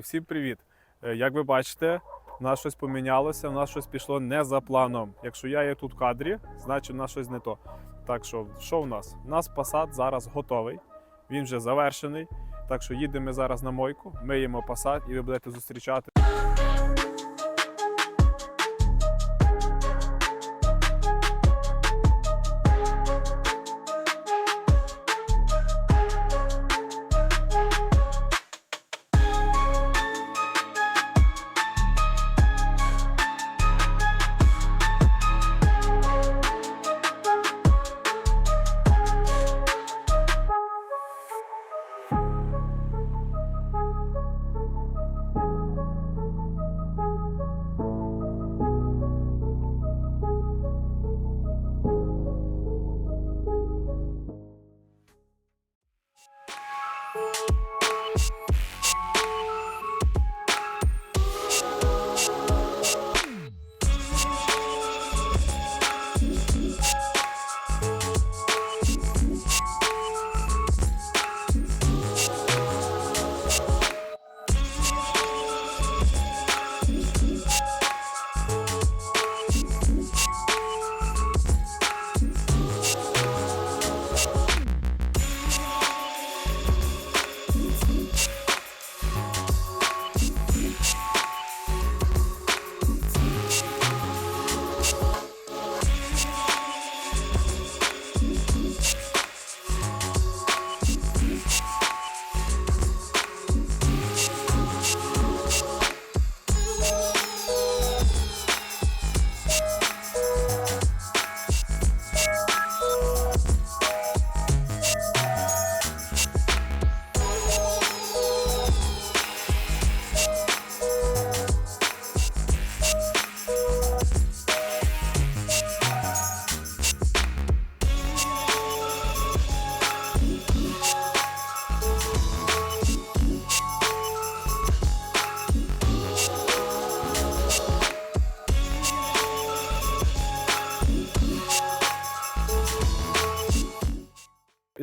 Всім привіт! Е, Як ви бачите, в нас щось помінялося, в нас щось пішло не за планом. Якщо я є тут в кадрі, значить в нас щось не то. Так що, що в нас? У нас Passat зараз готовий, він вже завершений. Так що їдемо зараз на мойку, миємо Passat і ви будете зустрічати.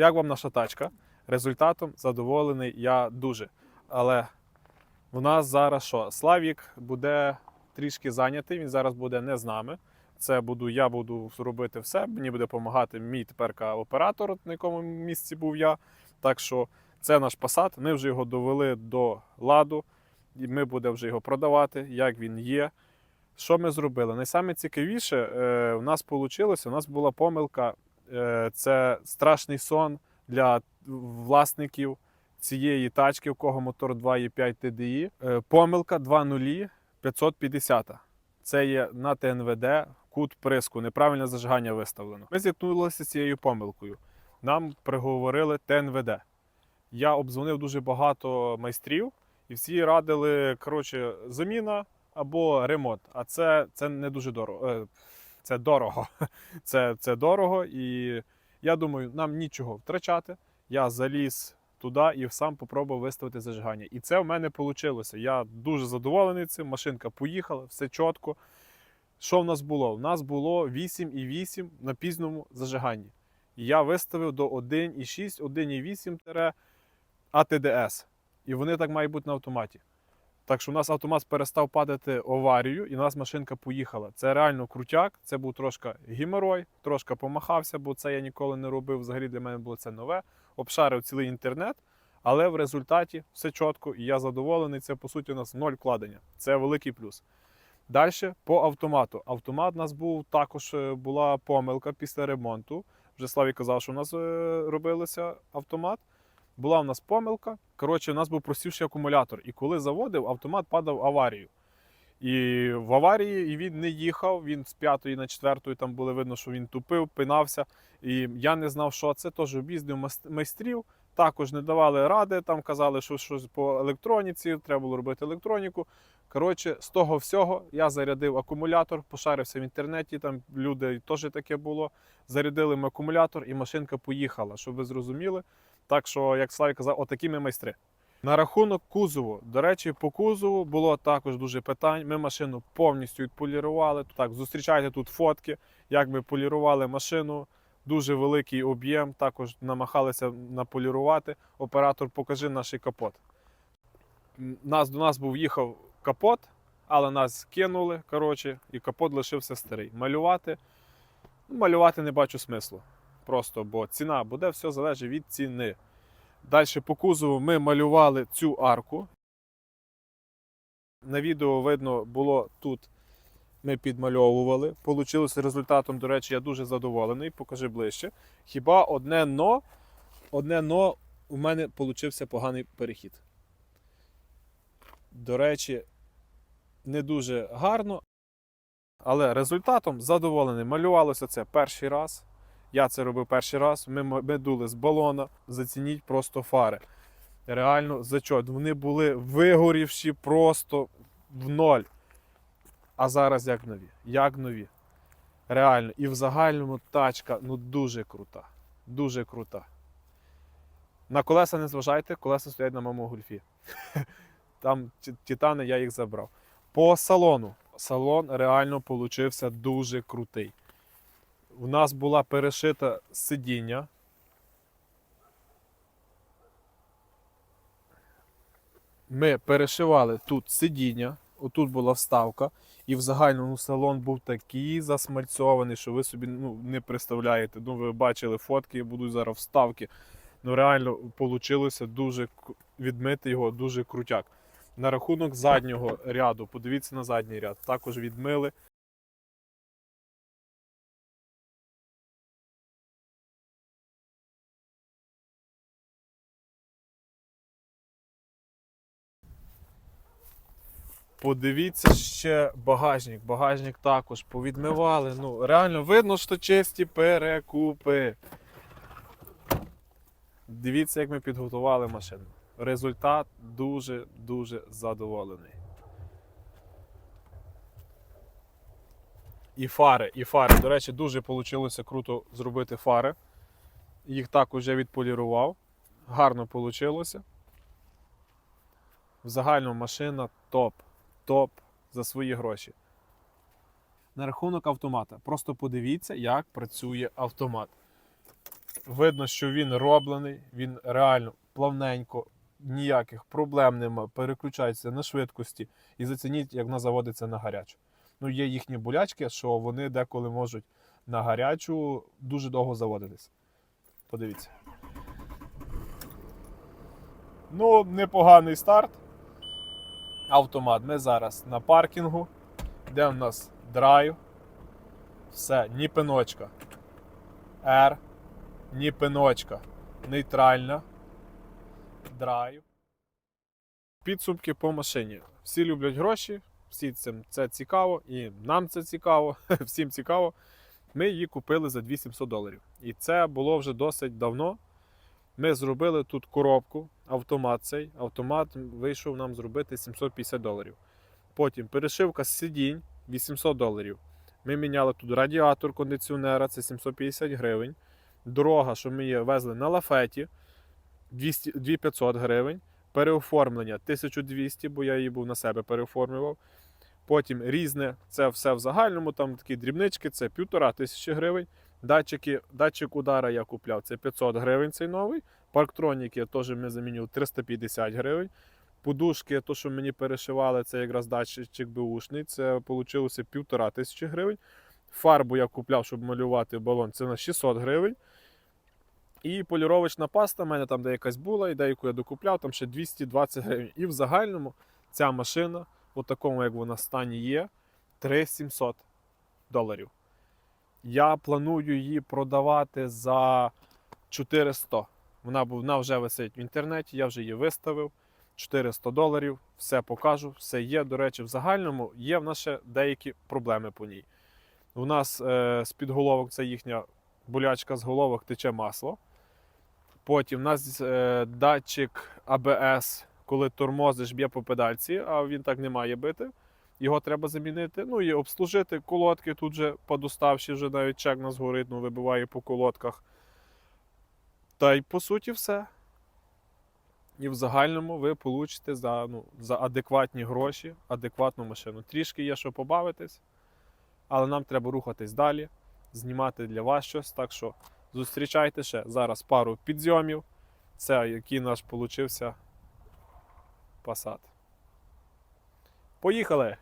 Як вам наша тачка? Результатом задоволений я дуже. Але в нас зараз що? Славік буде трішки зайнятий, він зараз буде не з нами. Це буду, я буду робити все. Мені буде допомагати мій теперка оператор, на якому місці був я. Так що це наш Passat. Ми вже його довели до ладу, і ми будемо вже його продавати, як він є. Що ми зробили? Найсаме цікавіше, е, у нас вийшло, у нас була помилка. Е, це страшний сон для власників цієї тачки, у кого мотор 2.5 TDI. Е, Помилка 2.0 550. Це є на ТНВД кут приску, неправильне зажигання виставлено. Ми зіткнулися з цією помилкою. Нам приговорили ТНВД. Я обдзвонив дуже багато майстрів, і всі радили коротше, заміна або ремонт. А це, це не дуже дорого. Це дорого. Це, це дорого, і я думаю, нам нічого втрачати. Я заліз туди і сам попробував виставити зажигання. І це в мене вийшло. Я дуже задоволений цим. Машинка поїхала, все чітко. Що в нас було? У нас було 8,8 на пізному зажиганні. І я виставив до 1,6, 1,8 АТДС. І вони так мають бути на автоматі. Так що у нас автомат перестав падати аварію, і у нас машинка поїхала. Це реально крутяк. Це був трошки геморой, трошки помахався, бо це я ніколи не робив. Взагалі для мене було це нове. Обшарив цілий інтернет, але в результаті все чітко, і я задоволений. Це по суті у нас ноль вкладення. Це великий плюс. Далі по автомату. Автомат у нас був також е, була помилка після ремонту. Вже Славі казав, що у нас е, робилося автомат. Була у нас помилка. Коротше, у нас був просівший акумулятор. І коли заводив, автомат падав в аварію. І в аварії і він не їхав. Він з п'ятої на четвертої там було видно, що він тупив, пинався. І я не знав, що це. Тож об'їздив майстрів. Також не давали ради, там казали, що щось по електроніці, треба було робити електроніку. Коротше, з того всього я зарядив акумулятор, пошарився в інтернеті. Там люди теж таке було. Зарядили ми акумулятор, і машинка поїхала, щоб ви зрозуміли. Так що, як Славі казав, отакі ми майстри. На рахунок кузову. До речі, по кузову було також дуже питань. Ми машину повністю відполірували. Так, зустрічайте тут фотки, як ми полірували машину. Дуже великий об'єм. Також намагалися наполірувати. Оператор, покажи наш капот. Нас, до нас був їхав капот, але нас кинули, коротше, і капот лишився старий. Малювати. Ну, малювати не бачу смислу. Просто, бо ціна буде, все залежить від ціни. Далі по кузову ми малювали цю арку. На відео видно було тут. Ми підмальовували. Получилося результатом, до речі, я дуже задоволений. Покажи ближче. Хіба одне но, одне но у мене получився поганий перехід. До речі, не дуже гарно, але результатом задоволений. Малювалося це перший раз. Я це робив перший раз. Ми, ми дули з балона. Зацініть просто фари. Реально зачот. Вони були вигорівші просто в ноль. А зараз як нові. Як нові. Реально. І в загальному тачка ну дуже крута. Дуже крута. На колеса не зважайте, колеса стоять на моєму гульфі. Там титани, я їх забрав. По салону. Салон реально получився дуже крутий. У нас була перешита сидіння. Ми перешивали тут сидіння, отут була вставка, і в загальному салон був такий засмальцьований, що ви собі ну, не представляєте. Ну, ви бачили фотки, будуть зараз вставки. Ну, реально вийшло дуже відмити його дуже крутяк. На рахунок заднього ряду, подивіться на задній ряд, також відмили. Подивіться ще багажник. Багажник також повідмивали. Ну, реально видно, що чисті перекупи. Дивіться, як ми підготували машину. Результат дуже-дуже задоволений. І фари, і фари. До речі, дуже вийшло круто зробити фари. Їх також я відполірував. Гарно вийшло. В загальному машина топ. Топ за свої гроші. На рахунок автомата. Просто подивіться, як працює автомат. Видно, що він роблений, він реально плавненько, ніяких проблем нема, переключається на швидкості і зацініть, як вона заводиться на гарячу. Ну, є їхні болячки, що вони деколи можуть на гарячу дуже довго заводитись. Подивіться. Ну, непоганий старт. Автомат. Ми зараз на паркінгу, де в нас драйв. Все, ні пиночка. R, ні пиночка. Нейтральна. Драйв. Підсумки по машині. Всі люблять гроші, всі цим це цікаво, і нам це цікаво, всім цікаво. Ми її купили за 2700 доларів. І це було вже досить давно. Ми зробили тут коробку, автомат цей. Автомат вийшов нам зробити 750 доларів. Потім перешивка з сидінь 800 доларів. Ми міняли тут радіатор кондиціонера, це 750 гривень. Дорога, що ми її везли на лафеті 200, 2500 гривень. Переоформлення 1200, бо я її був на себе переоформлював. Потім різне, це все в загальному, там такі дрібнички, це 1500 гривень. Датчики, датчик удара я купляв, це 500 гривень цей новий. Парктроніки теж ми замінювали 350 гривень. Подушки, то, що мені перешивали, це якраз датчик беушний, це вийшло 1500 гривень. Фарбу я купляв, щоб малювати балон, це на 600 гривень. І поліровочна паста в мене там де якась була, і деяку я докупляв, там ще 220 гривень. І в загальному ця машина, у такому, як вона стані є, 3700 доларів. Я планую її продавати за 400. Вона, вона вже висить в інтернеті, я вже її виставив. 400 доларів, все покажу, все є. До речі, в загальному є в нас ще деякі проблеми по ній. У нас е, з підголовок це їхня болячка з головок тече масло. Потім у нас е, датчик АБС, коли тормозиш, б'є по педальці, а він так не має бити. Його треба замінити. Ну і обслужити колодки. Тут же подоставши, вже навіть чек нас горить, ну, вибиває по колодках. Та й по суті все. І в загальному ви получите за, ну, за адекватні гроші, адекватну машину. Трішки є що побавитись, але нам треба рухатись далі, знімати для вас щось. Так що зустрічайте ще зараз пару підйомів. Це який наш получився Passat. Поїхали!